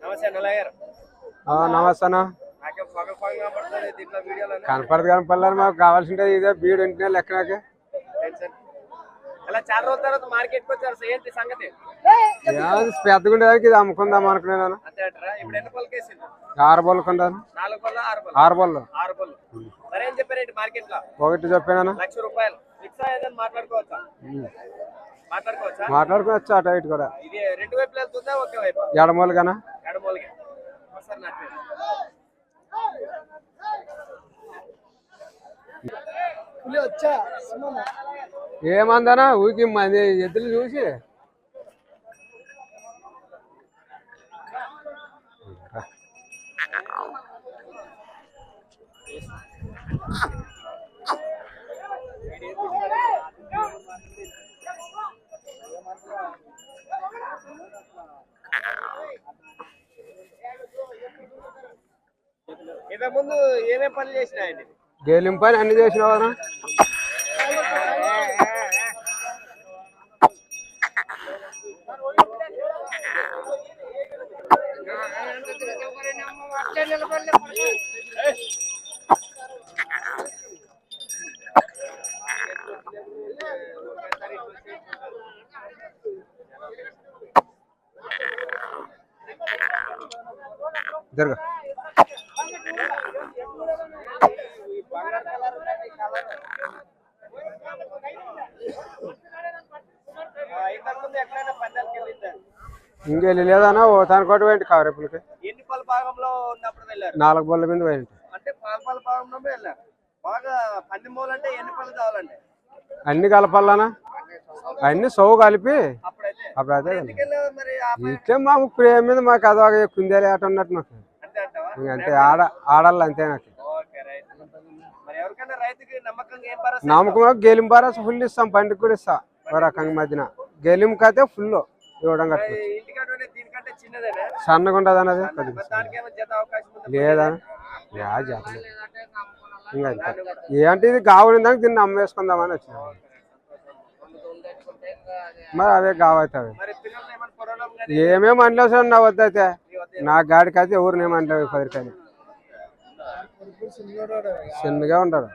నమస్తే నల్లయ్యారు నమస్తే నాకే కనపడదు కనపడలేదు మాకు కావాల్సింటే ఇదే బీడు ఇంటినే లెక్కనకి అలా చాలా రోజుల తర్వాత మార్కెట్కి వచ్చారు అసలు ఏంటి సంగతి? ఏది పెద్దగా ఉండేదానికి ఇది అమ్ముకుందాం కేసింది ఆరు నాలుగు పళ్ళు ఆరు పళ్ళు ఆరు బళ్ళు మార్కెట్లో ఒకటి చెప్పాను లక్ష రూపాయలు. ఫిక్స్ ఏదైనా మాట్లాడుకోవచ్చా? మాట్లాడుకోవచ్చా? మాట్లాడుకోవచ్చు అటు ఇటు కూడా. ఇది రెండు వైపులు వెళ్తుందా ఒకే వైపు? ఎడమూలు ఒకసారి నాకు ఏమందనా? ఊకి మంది ఎద్దులు చూసి. ఇంతకు ముందు ఏమేం పనులు చేసినాయండి? గేలింపు పని అన్ని? చేసినావా జరుగు. ఇంకెళ్ళి లేదన్నా ఓ కవరేపులకి పలు భాగంలో ఉన్నప్పుడు వెళ్ళారు? నాలుగు బళ్ళ మీద పోయింటి అంటే పాల పాల భాగంలో వెళ్ళారు. బాగా పంది మూలంటే ఎన్ని పళ్ళు కావాలండి? అన్ని కలపాలనా? అన్ని సౌ కలిపి ఆ పై- ఇట్లే మా ప్రేమ మీద మాకు అదొక కుందేలు ఆట ఉన్నట్టు మాకు. అంతే అంటావా? ఇంక అంతే ఆడ ఆడాలి అంతే నాకు ఓకే రైట్ మరి ఎవరికైనా రైతుకి నమ్మకంగా ఏం భరోసా నమ్మకం గెలిం బారాస్ ఫుల్ ఇస్తాం పండుగ కూడా ఇస్తా ఓ రకంగా మధ్యన. గెలింకి అయితే ఫుల్ ఇవ్వడం సన్నగా ఉంటుంది అన్నది లేదా? ఇంకా అంతే. ఏంటి ఇది కావాలి దానికి దీన్ని అమ్మేసుకుందామని వచ్చిన. మరి కొనడం కానీ? ఏమేమి అనలేదు సార్ నా వద్దయితే నీ గాడికి అయితే ఎవరు ఏమనలేదు పదిరికాయలు చిన్నగా ఉంటాడు